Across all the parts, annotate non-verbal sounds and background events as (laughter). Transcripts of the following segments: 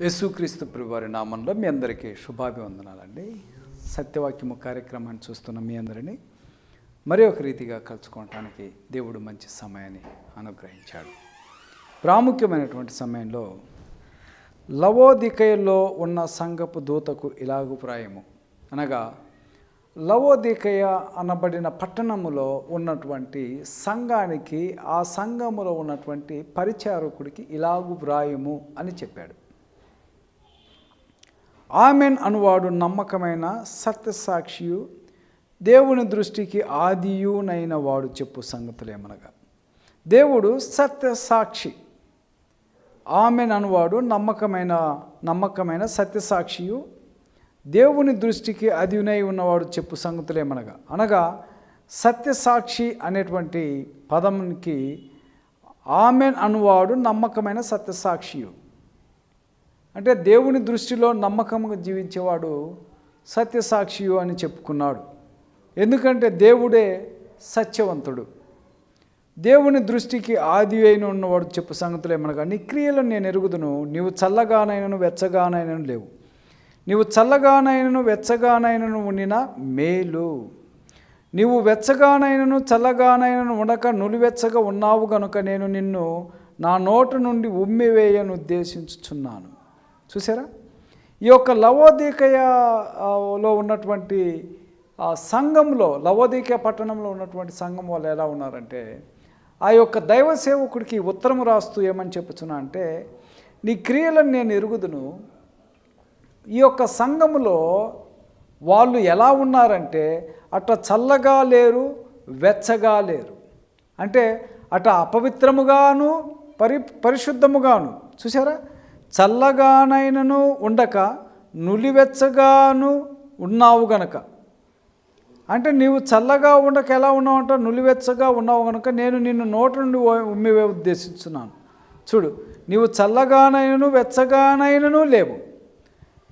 యేసుక్రీస్తు వారి నామంలో మీ అందరికీ శుభాభివందనాలండి. సత్యవాక్యము కార్యక్రమాన్ని చూస్తున్న మీ అందరినీ మరి ఒక రీతిగా కలుసుకోవటానికి దేవుడు మంచి సమయాన్ని అనుగ్రహించాడు. ప్రాముఖ్యమైనటువంటి సమయంలో లవోదికయలో ఉన్న సంఘపు దూతకు ఇలాగుప్రాయము అనగా లవోదికయ అనబడిన పట్టణములో ఉన్నటువంటి సంఘానికి ఆ సంఘములో ఉన్నటువంటి పరిచారకుడికి ఇలాగు వ్రాయము అని చెప్పాడు. ఆమెన్ అనువాడు నమ్మకమైన సత్యసాక్షియు దేవుని దృష్టికి ఆదియునైన వాడు చెప్పు సంగతులేమనగా దేవుడు సత్యసాక్షి. ఆమెన్ అనువాడు నమ్మకమైన నమ్మకమైన సత్యసాక్షియు దేవుని దృష్టికి అదినై ఉన్నవాడు చెప్పు సంగతులేమనగా అనగా సత్యసాక్షి అనేటువంటి పదంకి ఆమెన్ అనువాడు నమ్మకమైన సత్యసాక్షియు. అంటే దేవుని దృష్టిలో నమ్మకంగా జీవించేవాడు సత్యసాక్షియు అని చెప్పుకున్నాడు. ఎందుకంటే దేవుడే సత్యవంతుడు. దేవుని దృష్టికి ఆది అయిన ఉన్నవాడు చెప్పు సంగతులు ఏమనగా నీ క్రియలను నేను ఎరుగుదును నీవు చల్లగానైనను వెచ్చగానైనను లేవు. నీవు చల్లగానైనను వెచ్చగానైనను ఉండిన మేలు. నీవు వెచ్చగానైనను చల్లగానైనను ఉండక నులివెచ్చగా ఉన్నావు గనుక నేను నిన్ను నా నోటు నుండి ఉమ్మివేయను ఉద్దేశించుచున్నాను. చూసారా? ఈ యొక్క లవోదీకయలో ఉన్నటువంటి సంఘంలో లవోదీకయ పట్టణంలో ఉన్నటువంటి సంఘం వాళ్ళు ఎలా ఉన్నారంటే ఆ యొక్క దైవ సేవకుడికి ఉత్తరం రాస్తూ ఏమని చెప్పుచున్నా అంటే నీ క్రియలను నేను ఎరుగుదును ఈ యొక్క సంఘములో వాళ్ళు ఎలా ఉన్నారంటే అట్ట చల్లగా లేరు వెచ్చగా లేరు. అంటే అట అపవిత్రముగాను పరి పరిశుద్ధముగాను. చూసారా? చల్లగానైనను ఉండక నులివెచ్చగాను ఉన్నావు గనక. అంటే నీవు చల్లగా ఉండక ఎలా ఉన్నావు అంటే నులివెచ్చగా ఉన్నావు కనుక నేను నిన్ను నోట నుండి ఉమ్మివే ఉద్దేశించున్నాను. చూడు నీవు చల్లగానైనను వెచ్చగానైనను లేవు.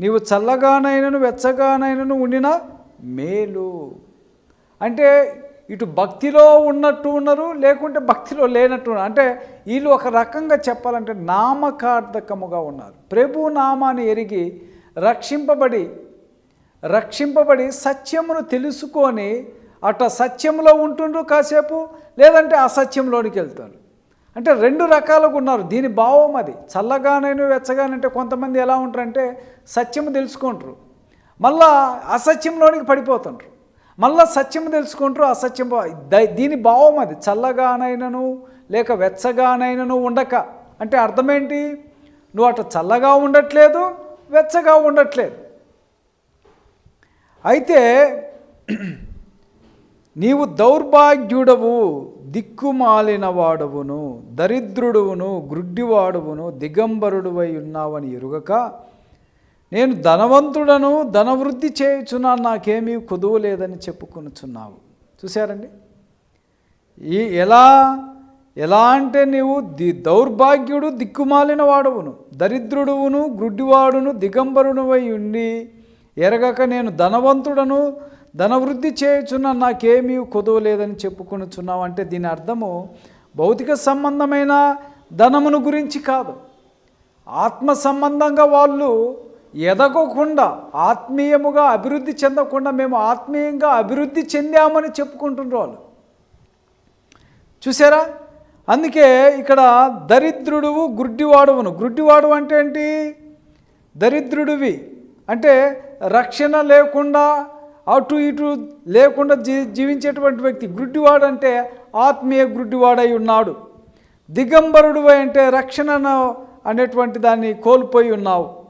నీవు చల్లగానైనను వెచ్చగానైనను ఉండినా మేలు. అంటే ఇటు భక్తిలో ఉన్నట్టు ఉన్నారు లేకుంటే భక్తిలో లేనట్టు ఉన్నారు. అంటే వీళ్ళు ఒక రకంగా చెప్పాలంటే నామకార్థకముగా ఉన్నారు. ప్రభు నామాన్ని ఎరిగి రక్షింపబడి రక్షింపబడి సత్యమును తెలుసుకొని అట సత్యంలో ఉంటుండ్రు కాసేపు లేదంటే అసత్యంలోనికి వెళ్తారు. అంటే రెండు రకాలుగా ఉన్నారు. దీని భావం అది. చల్లగానైనా వెచ్చగానంటే కొంతమంది ఎలా ఉంటారంటే సత్యము తెలుసుకుంటారు. మళ్ళా అసత్యంలోనికి పడిపోతుంటారు మళ్ళా సత్యం తెలుసుకుంటారు అసత్యం దీని భావం అది. చల్లగానైనను లేక వెచ్చగానైనను ఉండక. అంటే అర్థమేంటి? నువ్వు అటు చల్లగా ఉండట్లేదు వెచ్చగా ఉండట్లేదు. అయితే (clears throat) నీవు దౌర్భాగ్యుడవు దిక్కుమాలిన వాడవును దరిద్రుడువును గ్రుడ్డివాడువును దిగంబరుడువై ఉన్నావని ఎరుగక నేను ధనవంతుడను ధనవృద్ధి చేయుచున్నాను నాకేమీ కుదువ లేదని చెప్పుకొనుచున్నావు. చూశారండి? ఈ ఎలా ఎలా అంటే నీవు ది దౌర్భాగ్యుడు దిక్కుమాలిన వాడవును దరిద్రుడువును గ్రుడ్డివాడును దిగంబరుడువై ఉండి ఎరగక నేను ధనవంతుడను ధనవృద్ధి చేయుచున్న నాకేమీ కుదవలేదని చెప్పుకొనుచున్నావు అంటే దీని అర్థము భౌతిక సంబంధమైన ధనమును గురించి కాదు. ఆత్మ సంబంధంగా వాళ్ళు ఎదగకుండా ఆత్మీయముగా అభివృద్ధి చెందకుండా మేము ఆత్మీయంగా అభివృద్ధి చెందామని చెప్పుకుంటున్నారు వాళ్ళు. చూసారా? అందుకే ఇక్కడ దరిద్రుడువు గుడ్డివాడువును. గుడ్డివాడు అంటే ఏంటి? దరిద్రుడివి. అంటే రక్షణ లేకుండా అటు ఇటు లేకుండా జీ జీవించేటువంటి వ్యక్తి. గుడ్డివాడు అంటే ఆత్మీయ గుడ్డివాడై ఉన్నాడు. దిగంబరుడు అంటే రక్షణను అనేటువంటి దాన్ని కోల్పోయి ఉన్నావు.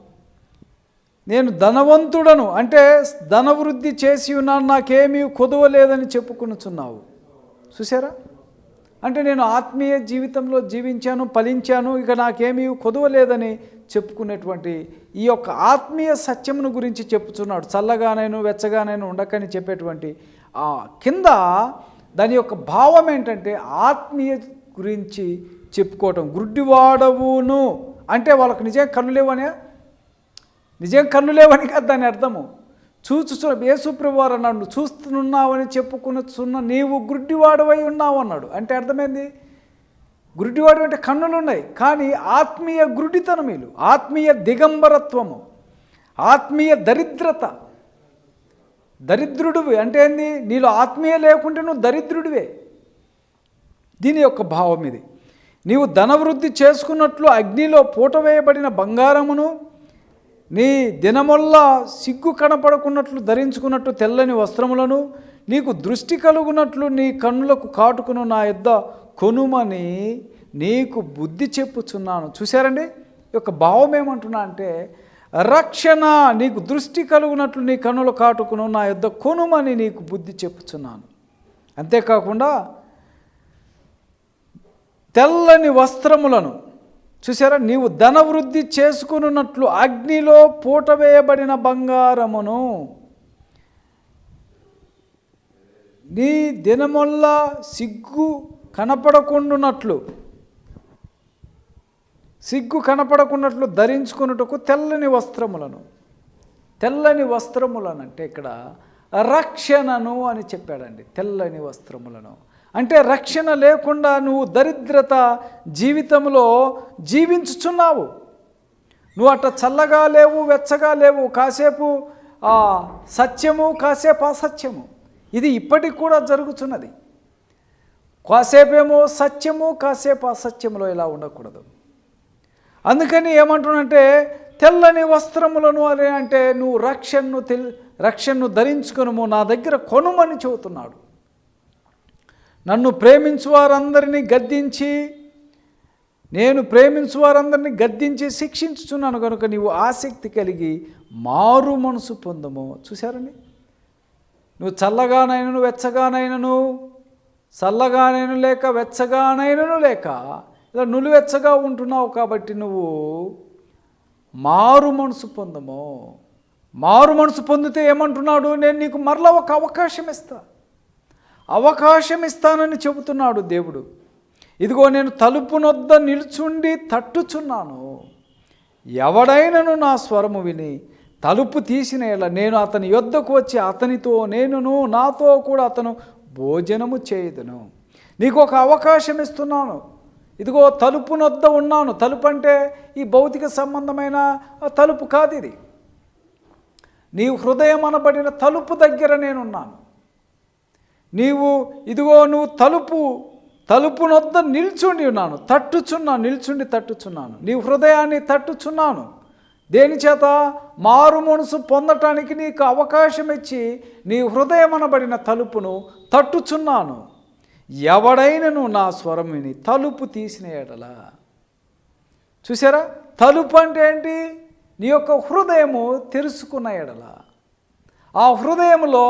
నేను ధనవంతుడను అంటే ధనవృద్ధి చేసి ఉన్నాను నాకేమీ కుదవలేదని చెప్పుకునుచున్నావు. చూసారా అంటే నేను ఆత్మీయ జీవితంలో జీవించాను ఫలించాను ఇక నాకేమీ కుదవలేదని చెప్పుకునేటువంటి ఈ యొక్క ఆత్మీయ సత్యమును గురించి చెప్పుచున్నాడు. చల్లగానైనా వెచ్చగానైనా ఉండకని చెప్పేటువంటి ఆ కింద దాని యొక్క భావం ఏంటంటే ఆత్మీయ గురించి చెప్పుకోవటం. గుడ్డివాడవును. అంటే వాళ్ళకు నిజంగా కళ్ళు లేవనే నిజం కన్ను లేవని కాదు దాని అర్థము. చూచు యేసుప్రభు వారు అన్నాడు "నువ్వు చూస్తున్నావని చెప్పుకున్న నీవు గుడ్డివాడవై ఉన్నావు అన్నాడు. అంటే అర్థమైంది? గుడ్డివాడు అంటే కన్నులు ఉన్నాయి కానీ ఆత్మీయ గురుడితనమీలు ఆత్మీయ దిగంబరత్వము. ఆత్మీయ దరిద్రత. దరిద్రుడివి. అంటే ఏంది? నీలో ఆత్మీయ లేకుంటే నువ్వు దరిద్రుడివే. దీని యొక్క భావం ఇది. నీవు ధనవృద్ధి చేసుకున్నట్లు అగ్నిలో పూట వేయబడిన బంగారమును నీ దినమొల్లా సిగ్గు కనపడకున్నట్లు ధరించుకున్నట్టు తెల్లని వస్త్రములను నీకు దృష్టి కలుగునట్లు నీ కన్నులకు కాటుకును నా యొద్ద కొనుమని నీకు బుద్ధి చెప్పుచున్నాను. చూశారండి? ఈ యొక్క భావం ఏమంటున్నా అంటే రక్షణ నీకు దృష్టి కలుగునట్లు నీ కన్నులు కాటుకును నా యొద్ద కొనుమని నీకు బుద్ధి చెప్పుచున్నాను. అంతేకాకుండా తెల్లని వస్త్రములను చూసారా? నీవు ధనవృద్ధి చేసుకున్నట్లు అగ్నిలో పూట వేయబడిన బంగారమును నీ దినమొల్లా సిగ్గు కనపడకుండునట్లు సిగ్గు కనపడకున్నట్లు ధరించుకున్నట్టుకు తెల్లని వస్త్రములను తెల్లని వస్త్రములను అంటే ఇక్కడ రక్షణను అని చెప్పాడండి. తెల్లని వస్త్రములను. అంటే రక్షణ లేకుండా నువ్వు దరిద్రత జీవితంలో జీవించుచున్నావు. నువ్వు అట్ట చల్లగా లేవు వెచ్చగా లేవు కాసేపు సత్యము కాసేపు అసత్యము. ఇది ఇప్పటికి కూడా జరుగుతున్నది. కాసేపేమో సత్యము కాసేపు అసత్యములో ఇలా ఉండకూడదు. అందుకని ఏమంటున్నంటే తెల్లని వస్త్రములను అని అంటే నువ్వు రక్షణను తెల్ రక్షణను ధరించుకొనుము నా దగ్గర కొనుమని చెబుతున్నాడు. నన్ను ప్రేమించు వారందరినీ గద్దించి నేను ప్రేమించు వారందరినీ గద్దించి శిక్షించుచున్నాను కనుక నీవు ఆసక్తి కలిగి మారు మనసు పొందము. చూశారండి? నువ్వు చల్లగానైనను వెచ్చగానైనను చల్లగానైనా లేక వెచ్చగానైనను లేక ఇలా నులివెచ్చగా ఉంటున్నావు కాబట్టి నువ్వు మారు మనసు పొందము. మారు మనసు పొందితే ఏమంటున్నాడు? నేను నీకు మరలా ఒక అవకాశం ఇస్తాను అవకాశం ఇస్తానని చెబుతున్నాడు దేవుడు. ఇదిగో నేను తలుపునొద్ద నిల్చుండి తట్టుచున్నాను. ఎవడైనను నా స్వరము విని తలుపు తీసిన ఇలా నేను అతని యొద్దకు వచ్చి అతనితో నేనును నాతో కూడా అతను భోజనము చేయదును. నీకు ఒక అవకాశం ఇస్తున్నాను ఇదిగో తలుపునొద్ద ఉన్నాను. తలుపు అంటే ఈ భౌతిక సంబంధమైన తలుపు కాదు ఇది. నీ హృదయం అనబడిన తలుపు దగ్గర నేనున్నాను. నీవు ఇదిగో నువ్వు తలుపు తలుపునొద్ద నిల్చుండి ఉన్నాను తట్టుచున్నాను నిల్చుండి తట్టుచున్నాను. నీ హృదయాన్ని తట్టుచున్నాను. దేని చేత? మారు మనసు పొందటానికి నీకు అవకాశం ఇచ్చి నీ హృదయం అనబడిన తలుపును తట్టుచున్నాను. ఎవడైనను నా స్వరం విని తలుపు తీసిన ఎడల. చూసారా తలుపు అంటే ఏంటి? నీ యొక్క హృదయము తెరుచుకున్న ఎడలా. ఆ హృదయంలో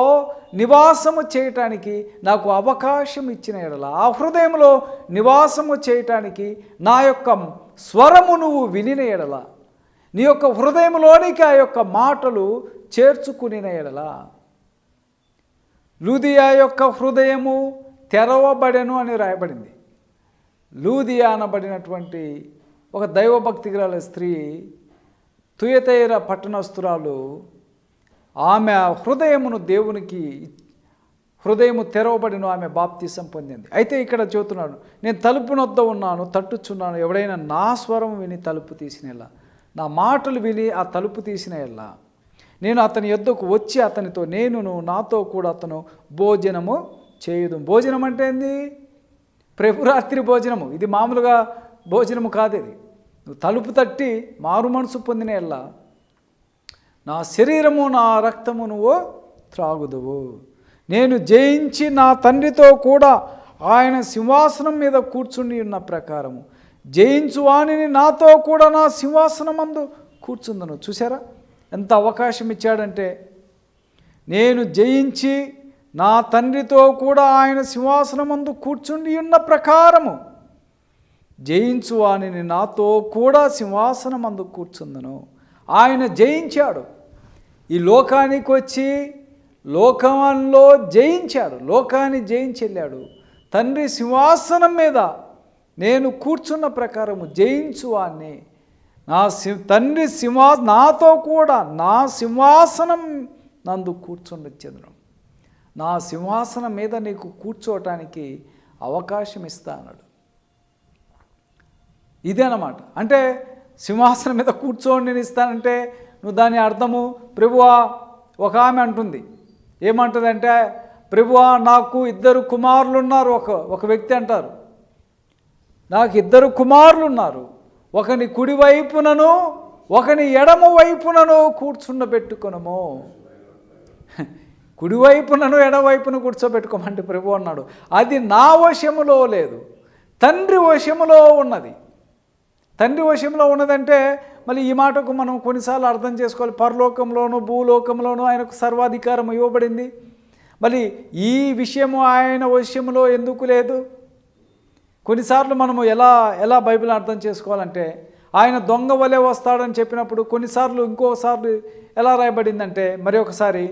నివాసము చేయటానికి నాకు అవకాశం ఇచ్చిన ఎడల ఆ హృదయంలో నివాసము చేయటానికి నా యొక్క స్వరము నువ్వు వినిన ఎడల నీ యొక్క హృదయంలోనికి ఆ యొక్క మాటలు చేర్చుకునిన ఎడల. లూదియా యొక్క హృదయము తెరవబడెను అని రాయబడింది. లూదియా అనబడినటువంటి ఒక దైవభక్తి గల స్త్రీ తుయతైర పట్టణస్తురాలు ఆమె హృదయమును దేవునికి హృదయము తెరవబడిన ఆమె బాప్తీసం పొందింది. అయితే ఇక్కడ చెబుతున్నాడు నేను తలుపు నొద్ద ఉన్నాను తట్టుచున్నాను. ఎవడైనా నా స్వరం విని తలుపు తీసినలా? నా మాటలు విని ఆ తలుపు తీసిన ఎల్లా నేను అతని యొద్దకు వచ్చి అతనితో నేనును నాతో కూడా అతను భోజనము చేయుదు. భోజనం అంటే ఏంది? ప్రభురాత్రి భోజనము. ఇది మామూలుగా భోజనము కాదు ఇది. నువ్వు తలుపు తట్టి మారు మనసు పొందిన ఎల్లా నా శరీరము నా రక్తము నువ్వు త్రాగుదువు. నేను జయించి నా తండ్రితో కూడా ఆయన సింహాసనం మీద కూర్చుని ఉన్న ప్రకారము. జయించు వాణిని నాతో కూడా నా సింహాసనమందు కూర్చుందను. చూసారా ఎంత అవకాశం ఇచ్చాడంటే నేను జయించి నా తండ్రితో కూడా ఆయన సింహాసనమందు కూర్చుండి ఉన్న ప్రకారము. జయించు వానిని నాతో కూడా సింహాసనమందు కూర్చుందను. ఆయన జయించాడు. ఈ లోకానికి వచ్చి లోకంలో జయించాడు. లోకాన్ని జయించి వెళ్ళాడు తండ్రి సింహాసనం మీద నేను కూర్చున్న ప్రకారము జయించు వాణ్ణి. నా సి తండ్రి సింహా నాతో కూడా నా సింహాసనం నందు కూర్చుండొచ్చేదను నా సింహాసనం మీద నీకు కూర్చోవటానికి అవకాశం ఇస్తా అన్నాడు. ఇదే అన్నమాట అంటే సింహాసనం మీద కూర్చోండి నేను ఇస్తానంటే నువ్వు దాని అర్థము ప్రభువా ఒక ఆమె అంటుంది. ఏమంటుందంటే ప్రభువా నాకు ఇద్దరు కుమారులు ఉన్నారు ఒక ఒక వ్యక్తి అంటారు. నాకు ఇద్దరు కుమారులు ఉన్నారు ఒకని కుడివైపునను ఒకని ఎడమ వైపునను కూర్చుండబెట్టుకునము. (laughs) కుడివైపునను ఎడవైపును కూర్చోబెట్టుకోమంటే ప్రభు అన్నాడు. అది నా వశములో లేదు. తండ్రి వశములో ఉన్నది. తండ్రి వశంలో ఉన్నదంటే మళ్ళీ ఈ మాటకు మనం కొన్నిసార్లు అర్థం చేసుకోవాలి. పరలోకంలోను భూలోకంలోను ఆయనకు సర్వాధికారం ఇవ్వబడింది. మళ్ళీ ఈ విషయము ఆయన వశంలో ఎందుకు లేదు? కొన్నిసార్లు మనము ఎలా ఎలా బైబిల్ అర్థం చేసుకోవాలంటే ఆయన దొంగ వలె వస్తాడని చెప్పినప్పుడు కొన్నిసార్లు ఇంకోసార్లు ఎలా రాయబడిందంటే మరి ఒకసారి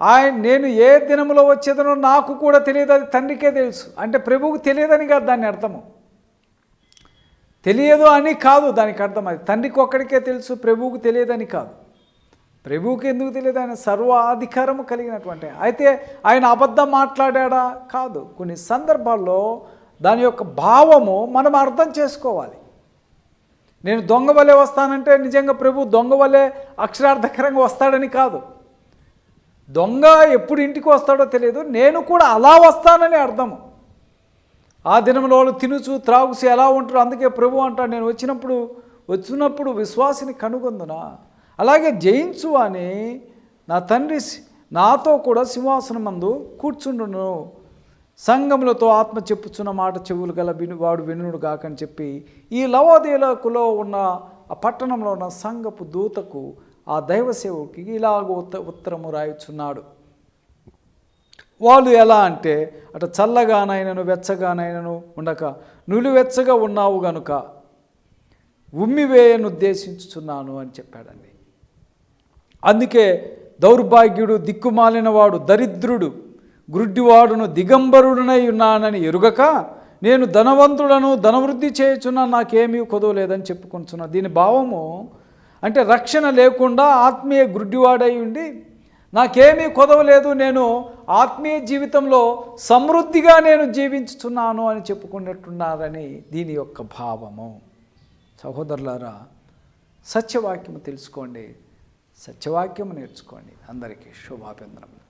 ఆయన నేను ఏ దినములో వచ్చేదనో నాకు కూడా తెలియదు అది తండ్రికే తెలుసు. అంటే ప్రభువుకు తెలియదని కాదు దాని అర్థము. తెలియదు అని కాదు దానికి అర్థం అది. తండ్రికి ఒక్కడికే తెలుసు ప్రభువుకు తెలియదని కాదు. ప్రభువుకి ఎందుకు తెలియదు? ఆయన సర్వాధికారము కలిగినటువంటి. అయితే ఆయన అబద్ధం మాట్లాడా కాదు. కొన్ని సందర్భాల్లో దాని యొక్క భావము మనం అర్థం చేసుకోవాలి. నేను దొంగ వలె వస్తానంటే నిజంగా ప్రభు దొంగ వలె అక్షరార్థకరంగా వస్తాడని కాదు. దొంగ ఎప్పుడు ఇంటికి వస్తాడో తెలియదు. నేను కూడా అలా వస్తానని అర్థము. ఆ దినంలో వాళ్ళు తినుచు త్రాగుసి ఎలా ఉంటారో అందుకే ప్రభు అంటాడు నేను వచ్చినప్పుడు వచ్చినప్పుడు విశ్వాసిని కనుగొందునా? అలాగే జయించు అని నా తండ్రి నాతో కూడా సింహాసనం మందు కూర్చుండును. సంఘములతో ఆత్మ చెప్పుచున్న మాట చెవులు గల విను వాడు వినుడు కాకని చెప్పి ఈ లవోదేలకులో ఉన్న ఆ పట్టణంలో ఉన్న సంఘపు దూతకు ఆ దైవ సేవకుకి ఇలాగ ఉత్త ఉత్తరము రాయుచున్నాడు. వాళ్ళు ఎలా అంటే అటు చల్లగానైనను వెచ్చగానైనను ఉండక నులివెచ్చగా ఉన్నావు గనుక ఉమ్మివేయను ఉద్దేశించుచున్నాను అని చెప్పాడండి. అందుకే దౌర్భాగ్యుడు దిక్కుమాలినవాడు దరిద్రుడు గురుడ్డివాడును దిగంబరుడునై ఉన్నానని ఎరుగక నేను ధనవంతుడను ధనవృద్ధి చేయుచున్నా నాకేమీ కుదవలేదని చెప్పుకుంటున్నా దీని భావము అంటే రక్షణ లేకుండా ఆత్మీయ గుడ్డివాడై ఉండి నాకేమీ కొదవలేదు నేను ఆత్మీయ జీవితంలో సమృద్ధిగా నేను జీవించుతున్నాను అని చెప్పుకున్నట్టున్నారని దీని యొక్క భావము. సహోదరులారా సత్యవాక్యము తెలుసుకోండి. సత్యవాక్యము నేర్చుకోండి. అందరికీ శుభాభిందనములు